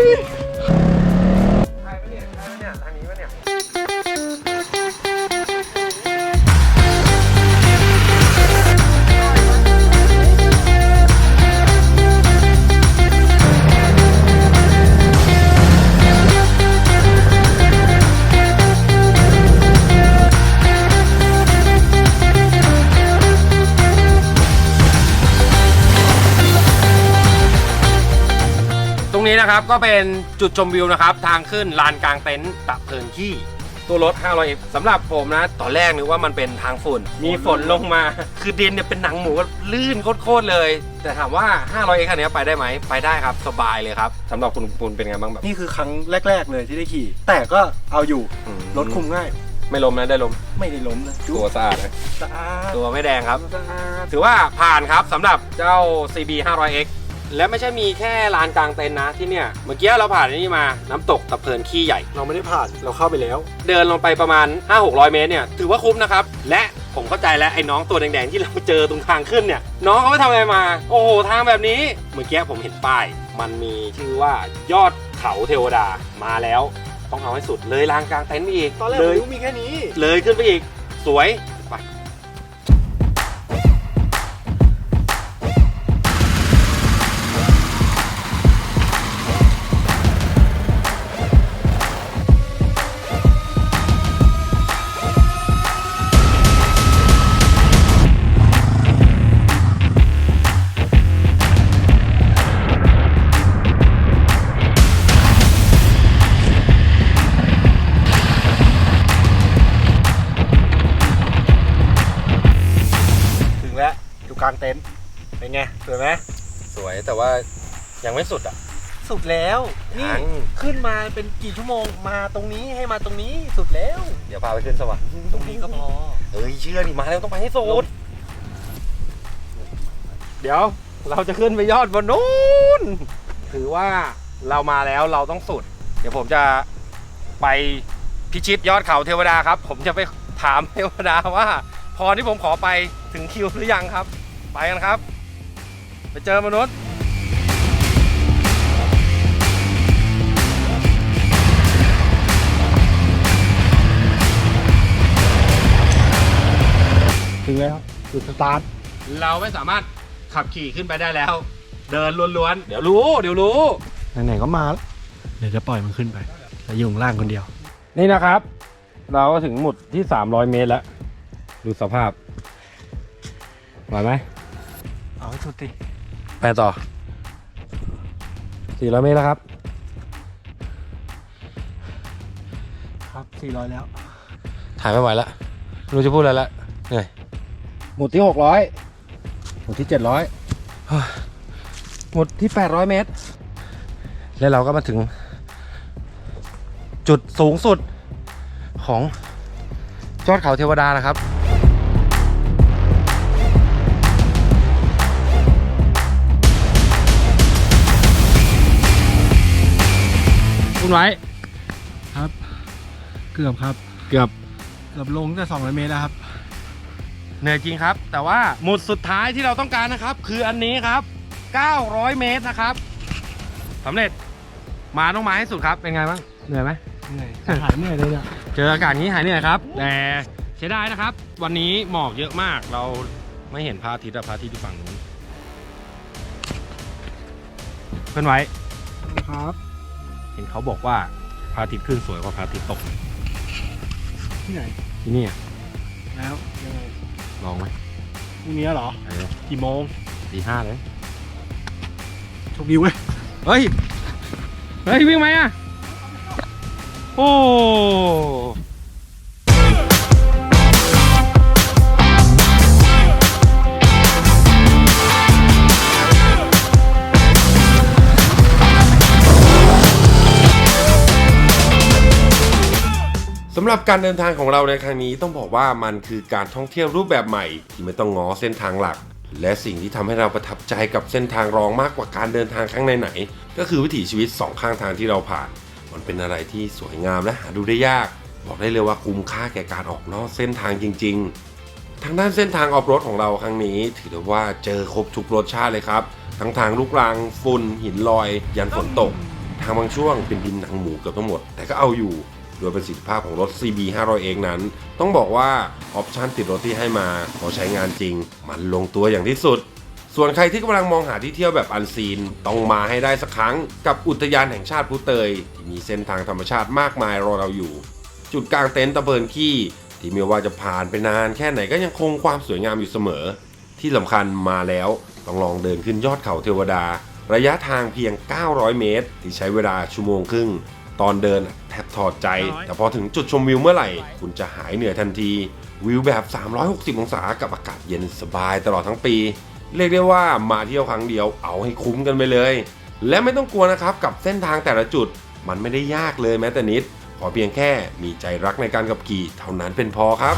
Bye. นี้นะครับก็เป็นจุดชมวิวนะครับ ทางขึ้นลานกลางเต็นท์ตะเพินขี้ตัวรถ 500สำหรับผมนะ ตอนแรกนึกว่ามันเป็นทางฝุ่น มีฝนลงมา คือดินเนี่ยเป็นหนังหมูลื่นโคตรๆเลย แต่ถามว่า 500คันนี้ไปได้ไหม ไปได้ครับ สบายเลยครับสำหรับคุณปูนเป็นไงบ้างแบบ นี่คือครั้งแรก ๆ เลยที่ได้ขี่ แต่ก็เอาอยู่อืมรถคุมง่าย ไม่ล้มนะได้ล้ม ไม่ได้ล้มนะตัวสะอาดนะสะอาด ตัวไม่แดงครับสะอาดถือว่าผ่านครับสำหรับเจ้า CB 500X และไม่ใช่มีแค่ลานกลางเต็นท์นะที่เนี่ย เมื่อกี้เราผ่านอันนี่มา น้ำตกตะเพินขี้ใหญ่ เราไม่ได้ผ่านเราเข้าไปแล้ว เดินลงไปประมาณ 5-600 เมตรเนี่ย ถือว่าคุ้มนะครับ และผมเข้าใจแล้วไอ้น้องตัวแดงๆ ที่เราเจอตรงทางขึ้นเนี่ย น้องเขาไปทำอะไรมา โอ้โห ทางแบบนี้ เมื่อกี้ผมเห็นป้าย มันมีชื่อว่ายอดเขาเทวดามาแล้ว ต้องเอาให้สุดเลยลานกลางเต็นท์ไปอีกตอนแรกเลผมย รู้มีแค่นี้ เลยขึ้นไปอีกสวย นท์เป็นไงสวยไหมสวยแต่ว่ายังไม่สุดอะ สุดแล้ว นี่ยัง ขึ้นมาเป็นกี่ชั่วโมงมาตรงนี้ให้มาตรงนี้สุดแล้ว เดี๋ยวพาไปขึ้นสวรรค์ตรงนี้ก็พอ เฮ้ยเชื่อดิมาแล้วต้องไปให้สุดเดี๋ยวเราจะขึ้นไปยอดบนนู้นถือว่าเรามาแล้วเราต้องสุด เดี๋ยวผมจะไปพิชิตยอดเขาเทวดาครับ ผมจะไปถามเทวดาว่า พรที่ผมขอไปถึงคิวหรือยังครับ ไปกันครับ ไปเจอมนุษย์ถึงแล้วจุดสตาร์ทเราไม่สามารถขับขี่ขึ้นไปได้แล้ว เดินล้วนๆ เดี๋ยวรู้ เดี๋ยวรู้ ไหนๆก็มาแล้วเดี๋ยวจะปล่อยมันขึ้นไปแต่อยู่ข้างล่างคนเดียว นี่นะครับ เราก็ถึงหมุดที่ 300 เมตรแล้ว ดูสภาพไหวไหมเอาให้ สุดดิไปต่อ400เมตรแล้วครับ ครับ 400 แล้ว ถ่ายไม่ไหวแล้วไม่รู้จะพูดอะไรละเหนื่อยหมุดที่ 600 หมุดที่ 700 หมุดที่ 800 เมตร แล้วเราก็มาถึง จุดสูงสุดของยอดเขาเทวดานะครับ คุณไว้ครับ เกือบครับ เกือบเกือบลงแต่200 เมตรแล้วครับ เหนื่อยจริงครับ แต่ว่าหมุดสุดท้ายที่เราต้องการนะครับ คืออันนี้ครับ 900 เมตรนะครับสำเร็จมาต้องมาให้สุดครับเป็นไงบ้างเหนื่อยไหมเหนื่อยหายเหนื่อยเลยเนี่ยเจออากาศนี้หายเหนื่อยครับ แต่เสียดายนะครับ วันนี้หมอกเยอะมากเราไม่เห็นพระอาทิตย์อะพระอาทิตย์อยู่ฝั่งนู้นเพื่อนไว้ครับ เห็นเขาบอกว่าพระอาทิตย์ขึ้นสวยกว่าพระอาทิตย์ตกที่ไหนที่นี่อะแล้วยังไงลองไหมพรุ่งนี้เหรอ เออกี่โมงตีห้าเลย โชคดีเว้ย เฮ้ย เฮ้ย วิ่งไหมอะ โอ้ำหรับการเดินทางของเราในครั้งนี้ต้องบอกว่ามันคือการท่องเที่ยวรูปแบบใหม่ ที่ไม่ต้องง้อเส้นทางหลัก และสิ่งที่ทำให้เราประทับใจกับเส้นทางรองมากกว่าการเดินทางครั้งไหนๆก็คือวิถีชีวิตสองข้างทางที่เราผ่าน มันเป็นอะไรที่สวยงามและหาดูได้ยาก บอกได้เลยว่าคุ้มค่าแก่การออกนอกเส้นทางจริง ๆ ทางด้านเส้นทางออฟโรดของเราครั้งนี้ ถือได้ว่าเจอครบทุกรสชาติเลยครับทั้งทางลูกรังฝุ่นหินลอย ยันฝนตก ทางบางช่วงเป็นดินหนังหมูเกือบทั้งหมด แต่ก็เอาอยู่ โดยประสิทธิภาพของรถ CB 500เองนั้น ต้องบอกว่าออปชันติดรถที่ให้มาพอใช้งานจริง มันลงตัวอย่างที่สุด ส่วนใครที่กำลังมองหาที่เที่ยวแบบอันซีน ต้องมาให้ได้สักครั้งกับอุทยานแห่งชาติพุเตย ที่มีเส้นทางธรรมชาติมากมายรอเราอยู่ จุดกลางเต็นท์ตะเบินขี้ที่ไม่ว่าจะผ่านไปนานแค่ไหนก็ยังคงความสวยงามอยู่เสมอ ที่สำคัญมาแล้วต้องลองเดินขึ้นยอดเขาเทวดา ระยะทางเพียง 900 เมตร ที่ใช้เวลาชั่วโมงครึ่ง ตอนเดิน บถอดใจ แต่พอถึงจุดชมวิวเมื่อไหร่ คุณจะหายเหนื่อยทันที วิวแบบ 360 องศากับอากาศเย็นสบายตลอดทั้งปี เรียกได้ว่ามาเที่ยวครั้งเดียวเอาให้คุ้มกันไปเลย และไม่ต้องกลัวนะครับกับเส้นทางแต่ละจุด มันไม่ได้ยากเลยแม้แต่นิด ขอเพียงแค่มีใจรักในการขับขี่เท่านั้นเป็นพอครับ